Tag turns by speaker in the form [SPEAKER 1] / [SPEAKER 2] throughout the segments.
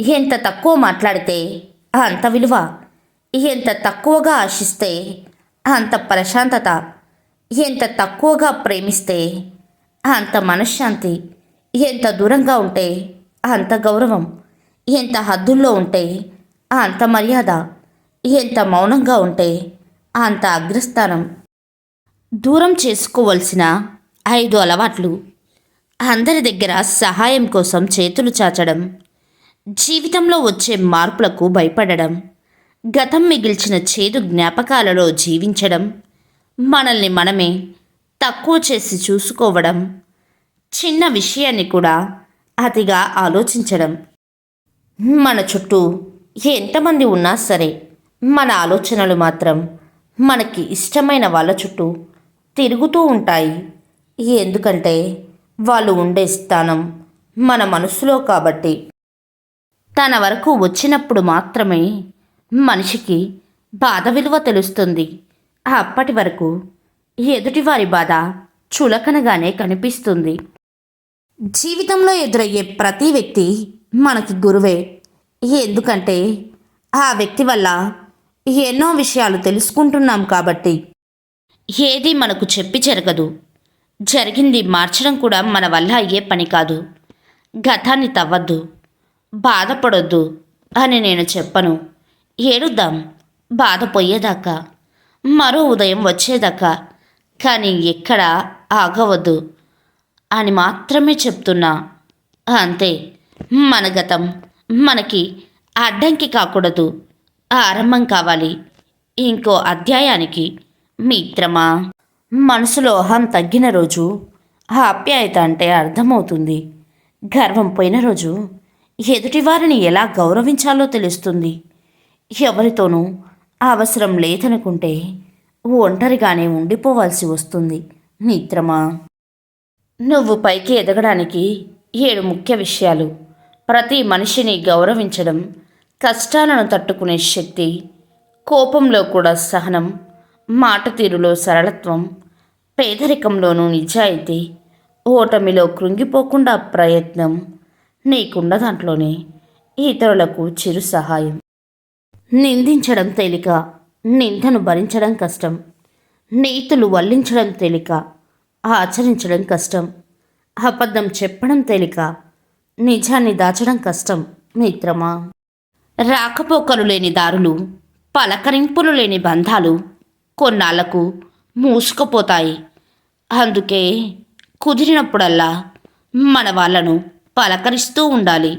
[SPEAKER 1] ఎంత తక్కువ మాట్లాడితే అంత విలువ. ఎంత తక్కువగా ఆశిస్తే అంత ప్రశాంతత. ఎంత తక్కువగా ప్రేమిస్తే అంత మనశ్శాంతి. ఎంత దూరంగా ఉంటే అంత గౌరవం. ఎంత హద్దుల్లో ఉంటే అంత మర్యాద. ఎంత మౌనంగా ఉంటే అంత అగ్రస్థానం. దూరం చేసుకోవలసిన ఐదు అలవాట్లు. అందరి దగ్గర సహాయం కోసం చేతులు చాచడం. జీవితంలో వచ్చే మార్పులకు భయపడడం గతం మిగిల్చిన చేదు జ్ఞాపకాలలో జీవించడం మనల్ని మనమే తక్కువ చేసి చూసుకోవడం చిన్న విషయాన్ని కూడా అతిగా ఆలోచించడం. మన చుట్టూ ఎంతమంది ఉన్నా సరే మన ఆలోచనలు మాత్రం మనకి ఇష్టమైన వాళ్ళ చుట్టూ తిరుగుతూ ఉంటాయి. ఎందుకంటే వాళ్ళు ఉండే స్థానం మన మనసులో కాబట్టి. తన వరకు వచ్చినప్పుడు మాత్రమే మనిషికి బాధ విలువ తెలుస్తుంది. అప్పటి వరకు ఎదుటివారి బాధ చులకనగానే కనిపిస్తుంది. జీవితంలో ఎదురయ్యే ప్రతి వ్యక్తి మనకి గురువే. ఎందుకంటే ఆ వ్యక్తి వల్ల ఎన్నో విషయాలు తెలుసుకుంటున్నాం కాబట్టి. ఏది మనకు చెప్పి జరగదు. జరిగింది మార్చడం కూడా మన వల్ల అయ్యే పని కాదు. గతాన్ని తవ్వద్దు. బాధపడొద్దు అని నేను చెప్పను. ఏడుద్దాం బాధ పోయేదాకా మరో ఉదయం వచ్చేదాకా కానీ ఎక్కడ ఆగవద్దు అని మాత్రమే చెప్తున్నా. అంతే మన గతం మనకి అడ్డంకి కాకూడదు ఆరంభం కావాలి. ఇంకో అధ్యాయానికి మిత్రమా? మనసులో అహం తగ్గిన రోజు ఆప్యాయత అంటే అర్థమవుతుంది. గర్వం పోయిన రోజు ఎదుటివారిని ఎలా గౌరవించాలో తెలుస్తుంది. ఎవరితోనూ అవసరం లేదనుకుంటే ఒంటరిగానే ఉండిపోవాల్సి వస్తుంది మిత్రమా. నువ్వు పైకి ఎదగడానికి ఏడు ముఖ్య విషయాలు. ప్రతి మనిషిని గౌరవించడం కష్టాలను తట్టుకునే శక్తి కోపంలో కూడా సహనం మాట తీరులో సరళత్వం పేదరికంలోనూ నిజాయితీ ఓటమిలో కృంగిపోకుండా ప్రయత్నం నీకున్న దాంట్లోనే ఇతరులకు చిరు సహాయం. నిందించడం తేలిక నిందను భరించడం కష్టం నీతులు వల్లించడం తేలిక ఆచరించడం కష్టం అబద్ధం చెప్పడం తేలిక నిజాన్ని దాచడం కష్టం మిత్రమా? రాకపోకలు లేని దారులు పలకరింపులు లేని బంధాలు కొన్నాళ్ళకు మూసుకుపోతాయి. అందుకే కుదిరినప్పుడల్లా మన వాళ్ళను పలకరిస్తూ ఉండాలి.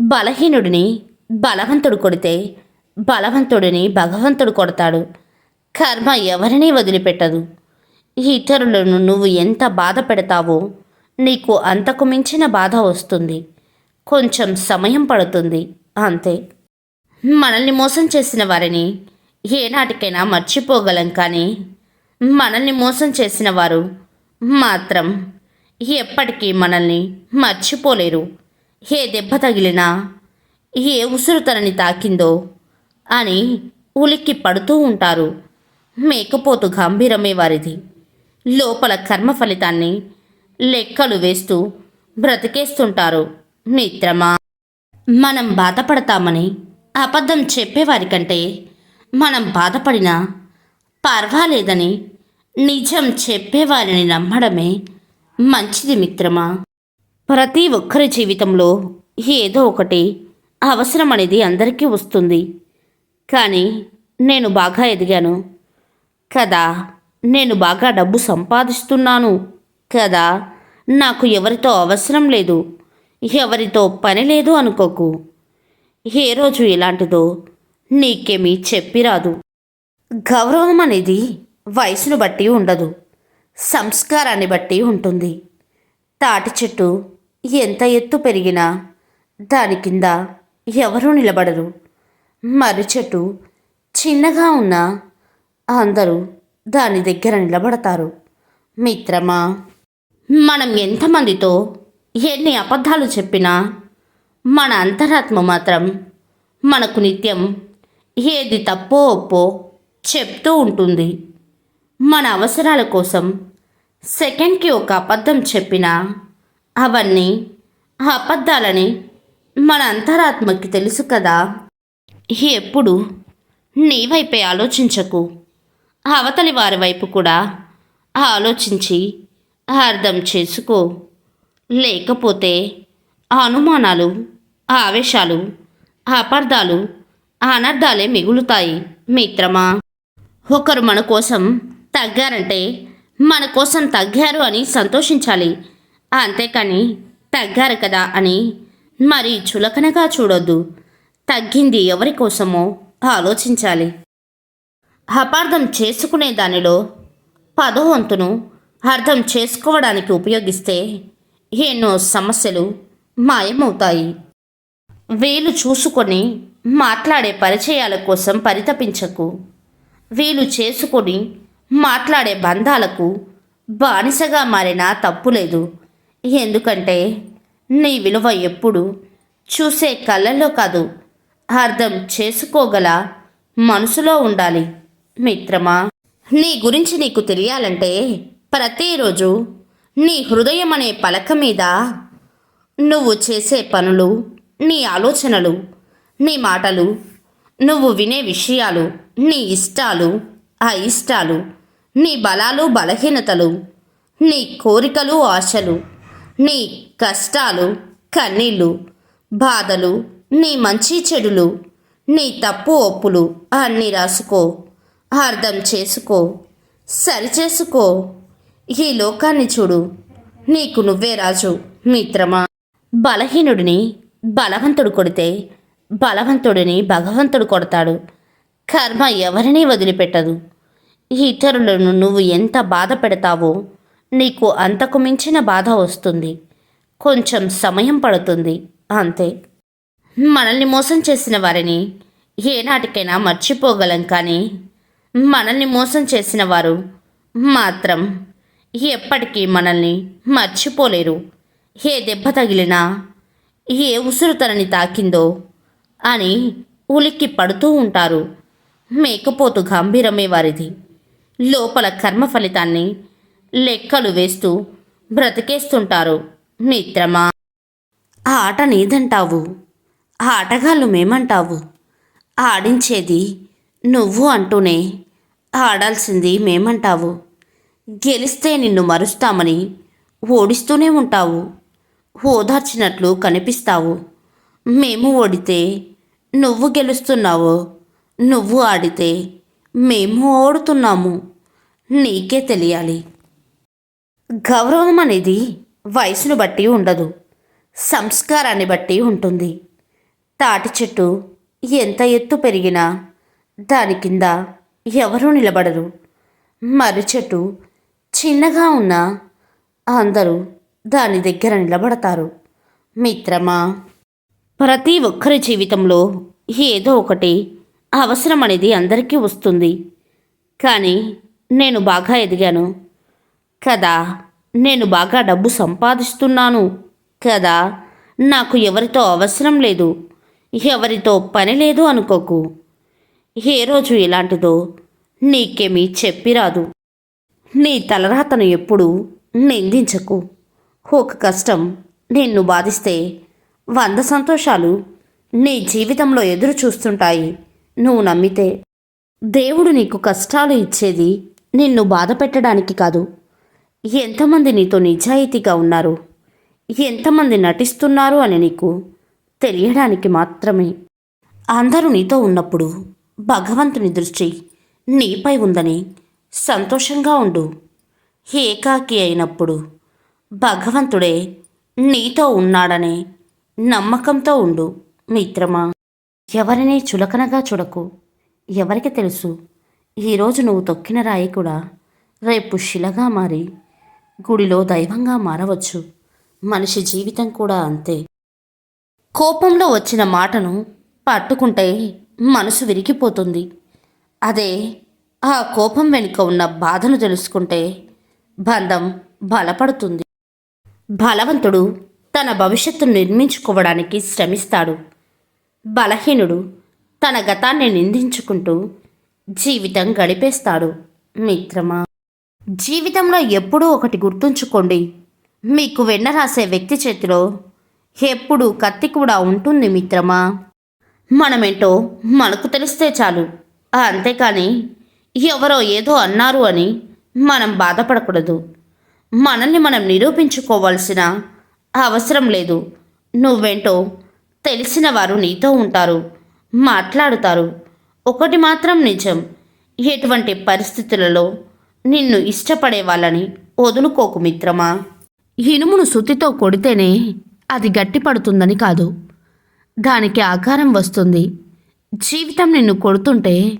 [SPEAKER 1] బలహీనుడిని బలవంతుడు కొడితే బలవంతుడిని భగవంతుడు కొడతాడు. కర్మ ఎవరినీ వదిలిపెట్టదు. ఇతరులను నువ్వు ఎంత బాధ పెడతావో నీకు అంతకు మించిన బాధ వస్తుంది. కొంచెం సమయం పడుతుంది అంతే. మనల్ని మోసం చేసిన వారిని ఏనాటికైనా మర్చిపోగలం కానీ మనల్ని మోసం చేసిన వారు మాత్రం ఎప్పటికీ మనల్ని మర్చిపోలేరు. ఏ దెబ్బ తగిలినా ఏ ఉసురు తనని తాకిందో అని ఉలిక్కి పడుతూ ఉంటారు. మేకపోతు గంభీరమే వారిది. లోపల కర్మ ఫలితాన్ని లెక్కలు వేస్తూ బ్రతికేస్తుంటారు. మిత్రమా మనం బాధపడతామని అబద్ధం చెప్పేవారికంటే మనం బాధపడినా పర్వాలేదని నిజం చెప్పేవారిని నమ్మడమే మంచిది మిత్రమా? ప్రతి ఒక్కరి జీవితంలో ఏదో ఒకటి అవసరం అనేది అందరికీ వస్తుంది. కానీ నేను బాగా ఎదిగాను. కదా నేను బాగా డబ్బు సంపాదిస్తున్నాను. కదా నాకు ఎవరితో అవసరం లేదు. ఎవరితో పని లేదు అనుకోకు. ఏ రోజు ఇలాంటిదో నీకేమీ చెప్పిరాదు. గౌరవం అనేది వయసును బట్టి ఉండదు. సంస్కారాన్ని బట్టి ఉంటుంది. తాటి చెట్టు ఎంత ఎత్తు పెరిగినా దాని కింద ఎవరూ నిలబడరు. మర్రి చెట్టు చిన్నగా ఉన్నా అందరూ దాని దగ్గర నిలబడతారు. మిత్రమా మనం ఎంతమందితో ఎన్ని అబద్ధాలు చెప్పినా మన అంతరాత్మ మాత్రం మనకు నిత్యం ఏది తప్పో ఒప్పో చెప్తూ ఉంటుంది. మన అవసరాల కోసం సెకండ్కి ఒక అబద్ధం చెప్పినా అవన్నీ అబద్ధాలని మన అంతరాత్మకి తెలుసు కదా. ఎప్పుడు? నీ వైపే ఆలోచించకు. అవతలి వారి వైపు కూడా ఆలోచించి అర్థం చేసుకో. లేకపోతే అనుమానాలు ఆవేశాలు అపార్థాలు అనర్థాలే మిగులుతాయి మిత్రమా. ఒకరు మన కోసం తగ్గారంటే మన కోసం తగ్గారు అని సంతోషించాలి. అంతేకాని తగ్గారు కదా అని మరి చులకనగా చూడొద్దు. తగ్గింది ఎవరి కోసమో ఆలోచించాలి. అపార్థం చేసుకునే దానిలో పదో వంతును అర్థం చేసుకోవడానికి ఉపయోగిస్తే ఎన్నో సమస్యలు మాయమవుతాయి. వీలు చూసుకొని మాట్లాడే పరిచయాల కోసం పరితపించకు. వీలు చేసుకొని మాట్లాడే బంధాలకు బానిసగా మారినా తప్పులేదు. ఎందుకంటే నీ విలువ ఎప్పుడు చూసే కళ్ళల్లో కాదు. అర్థం చేసుకోగల మనసులో ఉండాలి. మిత్రమా నీ గురించి నీకు తెలియాలంటే ప్రతిరోజు నీ హృదయం అనే పలక మీద నువ్వు చేసే పనులు నీ ఆలోచనలు నీ మాటలు నువ్వు వినే విషయాలు నీ ఇష్టాలు అయిష్టాలు నీ బలాలు బలహీనతలు నీ కోరికలు ఆశలు నీ కష్టాలు కన్నీళ్ళు బాధలు నీ మంచి చెడులు నీ తప్పు ఒప్పులు అన్నీ రాసుకో అర్థం చేసుకో సరిచేసుకో. ఈ లోకాన్ని చూడు నీకు నువ్వే రాజు మిత్రమా. బలహీనుడిని బలవంతుడు కొడితే బలవంతుడిని భగవంతుడు కొడతాడు. కర్మ ఎవరినీ వదిలిపెట్టదు. ఇతరులను నువ్వు ఎంత బాధ పెడతావో నీకు అంతకు మించిన బాధ వస్తుంది. కొంచెం సమయం పడుతుంది. అంతే. మనల్ని మోసం చేసిన వారిని ఏనాటికైనా మర్చిపోగలం కానీ మనల్ని మోసం చేసిన వారు మాత్రం ఎప్పటికీ మనల్ని మర్చిపోలేరు. ఏ దెబ్బ తగిలినా ఏ ఉసురు తనని తాకిందో అని ఉలిక్కి పడుతూ ఉంటారు. మేకపోతు గంభీరమే వారిది. లోపల కర్మ ఫలితాన్ని లెక్కలు వేస్తూ బ్రతికేస్తుంటారు. మిత్రమా ఆట నీదంటావు. ఆటగాళ్ళు మేమంటావు. ఆడించేది నువ్వు అంటూనే ఆడాల్సింది మేమంటావు. గెలిస్తే నిన్ను మరుస్తామని ఓడిస్తూనే ఉంటావు. ఓదార్చినట్లు కనిపిస్తావు. మేము ఓడితే నువ్వు గెలుస్తున్నావు. నువ్వు ఆడితే మేము ఓడుతున్నాము. నీకే తెలియాలి. గౌరవం అనేది వయసును బట్టి ఉండదు. సంస్కారాన్ని బట్టి ఉంటుంది. తాటి చెట్టు ఎంత ఎత్తు పెరిగినా దాని కింద ఎవరూ నిలబడరు. మర్రి చెట్టు చిన్నగా ఉన్నా అందరూ దాని దగ్గర నిలబడతారు. మిత్రమా? ప్రతి ఒక్కరి జీవితంలో ఏదో ఒకటి అవసరం అనేది అందరికీ వస్తుంది. కానీ నేను బాగా ఎదిగాను. కదా నేను బాగా డబ్బు సంపాదిస్తున్నాను. కదా నాకు ఎవరితో అవసరం లేదు. ఎవరితో పని లేదు అనుకోకు. ఏ రోజు ఇలాంటిదో నీకేమీ చెప్పిరాదు నీ తలరాతను ఎప్పుడు నిందించకు. ఒక కష్టం నిన్ను బాధిస్తే వంద సంతోషాలు నీ జీవితంలో ఎదురు చూస్తుంటాయి నువ్వు నమ్మితే దేవుడు నీకు కష్టాలు ఇచ్చేది నిన్ను బాధ పెట్టడానికి కాదు. ఎంతమంది నీతో నిజాయితీగా ఉన్నారు? ఎంతమంది నటిస్తున్నారు అని నీకు తెలియడానికి మాత్రమే. అందరూ నీతో ఉన్నప్పుడు భగవంతుని దృష్టి నీపై ఉందని సంతోషంగా ఉండు. ఏకాకి అయినప్పుడు భగవంతుడే నీతో ఉన్నాడనే నమ్మకంతో ఉండు మిత్రమా. ఎవరిని చులకనగా చూడకు. ఎవరికి తెలుసు? ఈరోజు నువ్వు తొక్కిన రాయి కూడా రేపు శిలగా మారి గుడిలో దైవంగా మారవచ్చు. మనిషి జీవితం కూడా అంతే. కోపంలో వచ్చిన మాటను పట్టుకుంటే మనసు విరిగిపోతుంది. అదే ఆ కోపం వెనుక ఉన్న బాధను తెలుసుకుంటే బంధం బలపడుతుంది. బలవంతుడు తన భవిష్యత్తును నిర్మించుకోవడానికి శ్రమిస్తాడు. బలహీనుడు తన గతాన్ని నిందించుకుంటూ జీవితం గడిపేస్తాడు మిత్రమా? జీవితంలో ఎప్పుడూ ఒకటి గుర్తుంచుకోండి. మీకు వెన్న రాసే వ్యక్తి చేతిలో ఎప్పుడు కత్తి కూడా ఉంటుంది మిత్రమా? మనమేంటో మనకు తెలిస్తే చాలు. అంతేకాని ఎవరో ఏదో అన్నారు అని మనం బాధపడకూడదు. మనల్ని మనం నిరూపించుకోవాల్సిన అవసరం లేదు. నువ్వేంటో తెలిసిన వారు నీతో ఉంటారు మాట్లాడుతారు. ఒకటి మాత్రం నిజం. ఎటువంటి పరిస్థితులలో నిన్ను ఇష్టపడే వాళ్ళని వదులుకోకు మిత్రమా? ఇనుమును సుత్తితో కొడితేనే అది గట్టిపడుతుందని కాదు. దానికి ఆకారం వస్తుంది. జీవితం నిన్ను కొడుతుంటే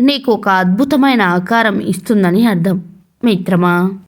[SPEAKER 1] నీకు ఒక అద్భుతమైన ఆకారం ఇస్తుందని అర్థం మిత్రమా?